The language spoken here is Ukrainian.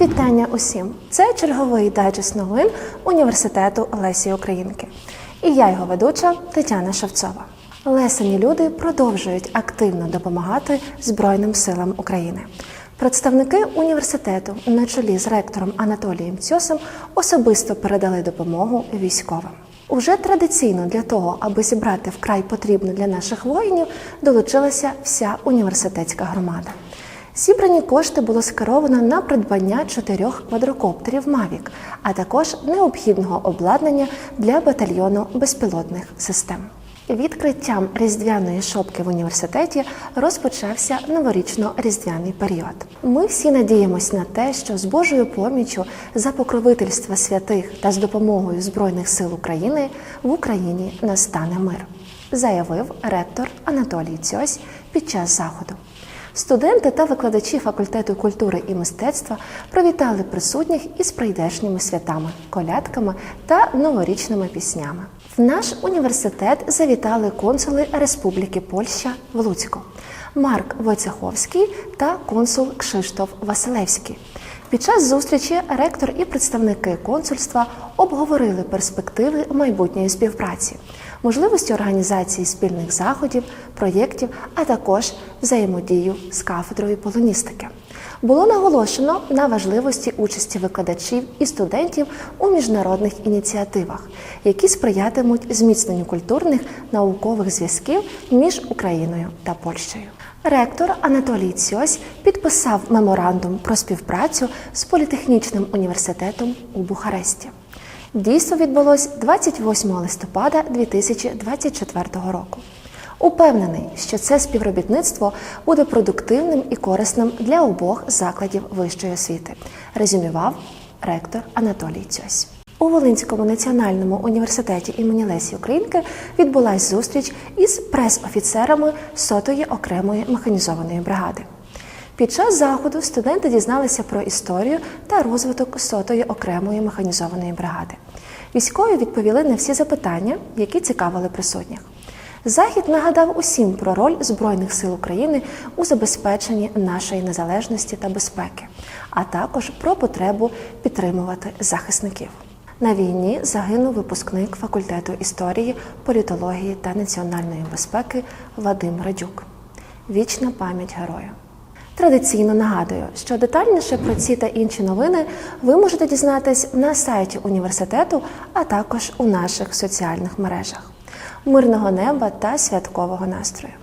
Вітання усім! Це черговий дайджест новин університету Лесі Українки. І я його ведуча Тетяна Шевцова. Лесені люди продовжують активно допомагати Збройним силам України. Представники університету на чолі з ректором Анатолієм Цьосом особисто передали допомогу військовим. Уже традиційно для того, аби зібрати вкрай потрібну для наших воїнів, долучилася вся університетська громада. Зібрані кошти було скеровано на придбання чотирьох квадрокоптерів Mavic, а також необхідного обладнання для батальйону безпілотних систем. Відкриттям різдвяної шопки в університеті розпочався новорічно-різдвяний період. Ми всі надіємось на те, що з Божою поміччю за покровительства святих та з допомогою Збройних сил України в Україні настане мир, заявив ректор Анатолій Цьось під час заходу. Студенти та викладачі факультету культури і мистецтва привітали присутніх із прийдешніми святами, колядками та новорічними піснями. В наш університет завітали консули Республіки Польща в Луцьку, Марк Войцеховський та консул Кшиштоф Василевський. Під час зустрічі ректор і представники консульства обговорили перспективи майбутньої співпраці, можливості організації спільних заходів, проєктів, а також взаємодію з кафедрою полоністики. Було наголошено на важливості участі викладачів і студентів у міжнародних ініціативах, які сприятимуть зміцненню культурних наукових зв'язків між Україною та Польщею. Ректор Анатолій Цьось підписав меморандум про співпрацю з політехнічним університетом у Бухаресті. Дійство відбулось 28 листопада 2024 року. Упевнений, що це співробітництво буде продуктивним і корисним для обох закладів вищої освіти, резюмував ректор Анатолій Цьось. У Волинському національному університеті імені Лесі Українки відбулась зустріч із прес-офіцерами сотої окремої механізованої бригади. Під час заходу студенти дізналися про історію та розвиток сотої окремої механізованої бригади. Військові відповіли на всі запитання, які цікавили присутніх. Захід нагадав усім про роль Збройних сил України у забезпеченні нашої незалежності та безпеки, а також про потребу підтримувати захисників. На війні загинув випускник факультету історії, політології та національної безпеки Вадим Радюк. Вічна пам'ять герою. Традиційно нагадую, що детальніше про ці та інші новини ви можете дізнатись на сайті університету, а також у наших соціальних мережах. Мирного неба та святкового настрою!